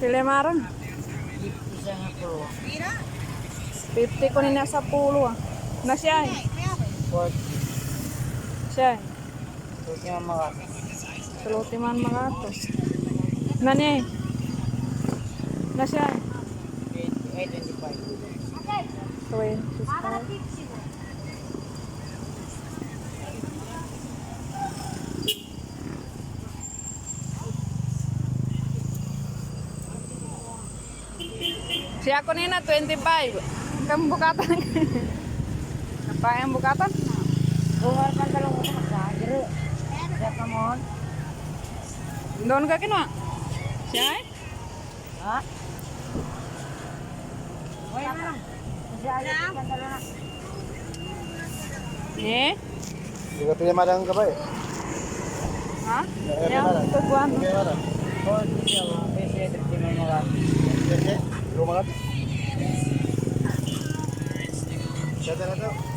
Pila maron? 50 ko nina sa pulo ah. Na siya eh. Siya eh. Tuluti man makato. Tuluti man makato. Na niya eh. Na siya eh. 25. 25. Siya ako nina 25. Kamu bukatan. Apa yang bukatan? Bungar kan kalau jero. Sa kamon. Doon ka kinwa. Siya eh? Ha? Hoy na. Kasi ayos kan dalo na. Eh? Juga pilih madang ka ba eh? Ha? Yang madang. tuguan. Pilih madang. 40 siya mga peso ito di mo mga. Sarap. Sarap na to.